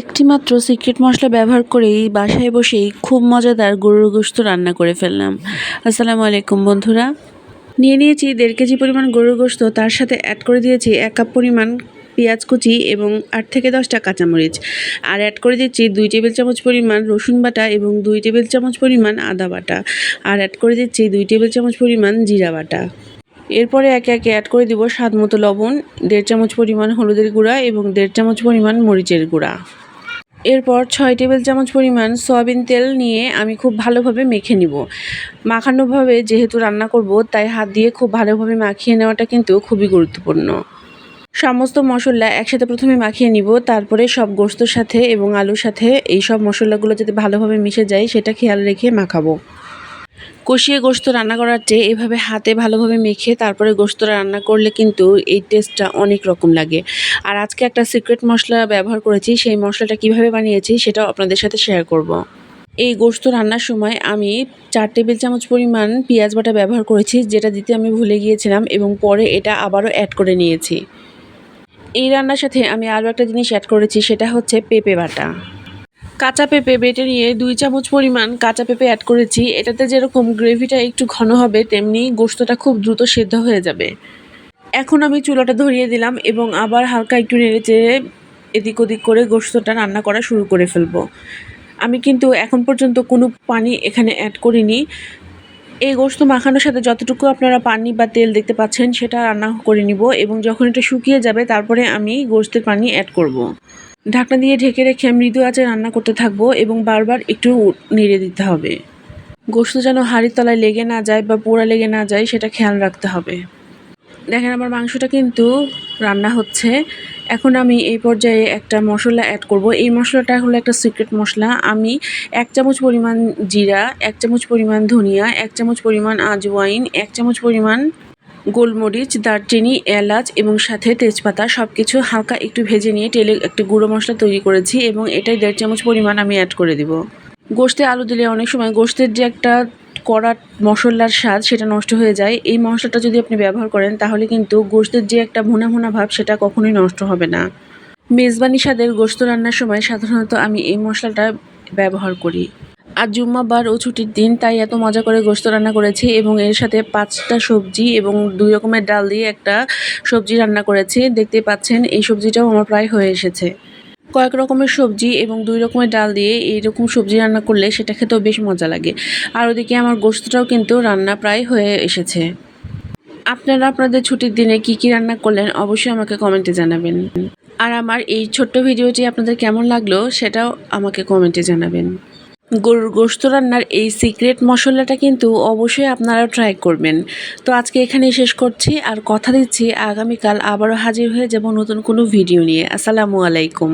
একটিমাত্র সিক্রেট মশলা ব্যবহার করেই বাসায় বসেই খুব মজাদার গরুর গোশত রান্না করে ফেললাম। আসসালামু আলাইকুম বন্ধুরা। নিয়ে নিয়েছি দেড় কেজি পরিমাণ গরুর গোশত, তার সাথে অ্যাড করে দিয়েছি এক কাপ পরিমাণ পেঁয়াজ কুচি এবং আট থেকে দশটা কাঁচামরিচ। আর অ্যাড করে দিচ্ছি দুই টেবিল চামচ পরিমাণ রসুন বাটা এবং দুই টেবিল চামচ পরিমাণ আদা বাটা। আর অ্যাড করে দিচ্ছি দুই টেবিল চামচ পরিমাণ জিরা বাটা। এরপরে একে একে অ্যাড করে দিব স্বাদ মতো লবণ, দেড় চামচ পরিমাণ হলুদের গুঁড়া এবং দেড় চামচ পরিমাণ মরিচের গুঁড়া। এরপর ছয় টেবিল চামচ পরিমাণ সয়াবিন তেল নিয়ে আমি খুব ভালোভাবে মেখে নিব। মাখানোভাবে যেহেতু রান্না করব, তাই হাত দিয়ে খুব ভালোভাবে মাখিয়ে নেওয়াটা কিন্তু খুবই গুরুত্বপূর্ণ। সমস্ত মশলা একসাথে প্রথমে মাখিয়ে নিব, তারপরে সব গোস্তর সাথে এবং আলুর সাথে এই সব মশলাগুলো যাতে ভালোভাবে মিশে যায়, সেটা খেয়াল রেখে মাখাবো। কষিয়ে গোস্ত রান্না করার চেয়ে এভাবে হাতে ভালোভাবে মেখে তারপরে গোস্ত রান্না করলে কিন্তু এই টেস্টটা অনেক রকম লাগে। আর আজকে একটা সিক্রেট মশলা ব্যবহার করেছি, সেই মশলাটা কীভাবে বানিয়েছি সেটাও আপনাদের সাথে শেয়ার করব। এই গোস্ত রান্নার সময় আমি চার টেবিল চামচ পরিমাণ পেঁয়াজ বাটা ব্যবহার করেছি, যেটা দিতে আমি ভুলে গিয়েছিলাম এবং পরে এটা আবারও অ্যাড করে নিয়েছি। এই রান্নার সাথে আমি আরও একটা জিনিস অ্যাড করেছি, সেটা হচ্ছে পেঁপে বাটা। কাঁচা পেঁপে বেটে নিয়ে দুই চামচ পরিমাণ কাঁচা পেঁপে অ্যাড করেছি। এটাতে যেরকম গ্রেভিটা একটু ঘন হবে, তেমনি গোস্তটা খুব দ্রুত সেদ্ধ হয়ে যাবে। এখন আমি চুলাটা ধরিয়ে দিলাম এবং আবার হালকা একটু নেড়ে চেড়ে এদিক ওদিক করে গোস্তটা রান্না করা শুরু করে ফেলব। আমি কিন্তু এখন পর্যন্ত কোনো পানি এখানে অ্যাড করিনি। এই গোস্ত মাখানোর সাথে যতটুকু আপনারা পানি বা তেল দেখতে পাচ্ছেন, সেটা রান্না করে নিব এবং যখন এটা শুকিয়ে যাবে, তারপরে আমি গোস্তের পানি অ্যাড করব। ঢাকনা দিয়ে ঢেকে রেখে মৃদু আঁচে রান্না করতে থাকব এবং বারবার একটু নেড়ে দিতে হবে। গোস্ত যেন হাঁড়ির তলায় লেগে না যায় বা পোড়া লেগে না যায়, সেটা খেয়াল রাখতে হবে। দেখেন, আমার মাংসটা কিন্তু রান্না হচ্ছে। এখন আমি এই পর্যায়ে একটা মশলা অ্যাড করব। এই মশলাটা হলো একটা সিক্রেট মশলা। আমি এক চামচ পরিমাণ জিরা, এক চামচ পরিমাণ ধনিয়া, এক চামচ পরিমাণ আজওয়াইন, এক চামচ পরিমাণ গোলমরিচ, দারচিনি, এলাচ এবং সাথে তেজপাতা সব কিছু হালকা একটু ভেজে নিয়ে তেলে একটা গুঁড়ো মশলা তৈরি করেছি এবং এটাই দেড় চামচ পরিমাণ আমি অ্যাড করে দিব। গোস্তে আলু দিলে অনেক সময় গোস্তের যে একটা কড়া মশলার স্বাদ সেটা নষ্ট হয়ে যায়। এই মশলাটা যদি আপনি ব্যবহার করেন তাহলে কিন্তু গোস্তের যে একটা ভুনা ভুনা ভাব সেটা কখনোই নষ্ট হবে না। মেজবানি স্বাদের গোস্ত রান্নার সময় সাধারণত আমি এই মশলাটা ব্যবহার করি। আজ জুম্মাবার ও ছুটির দিন, তাই এত মজা করে গোস্ত রান্না করেছি এবং এর সাথে পাঁচটা সবজি এবং দুই রকমের ডাল দিয়ে একটা সবজি রান্না করেছি। দেখতে পাচ্ছেন, এই সবজিটাও আমার প্রায় হয়ে এসেছে। কয়েক রকমের সবজি এবং দুই রকমের ডাল দিয়ে এইরকম সবজি রান্না করলে সেটা খেতেও বেশ মজা লাগে। আর ওদিকে আমার গোস্তটাও কিন্তু রান্না প্রায় হয়ে এসেছে। আপনারা আপনাদের ছুটির দিনে কি কি রান্না করলেন অবশ্যই আমাকে কমেন্টে জানাবেন। আর আমার এই ছোট্ট ভিডিওটি আপনাদের কেমন লাগল সেটাও আমাকে কমেন্টে জানাবেন। গরুর গোস্ত রান্নার এই সিক্রেট মশলাটা কিন্তু অবশ্যই আপনারা ট্রাই করবেন। তো আজকে এখানেই শেষ করছি, আর কথা দিচ্ছি, আগামীকাল আবারও হাজির হয়ে যাব নতুন কোনো ভিডিও নিয়ে। আসসালামু আলাইকুম।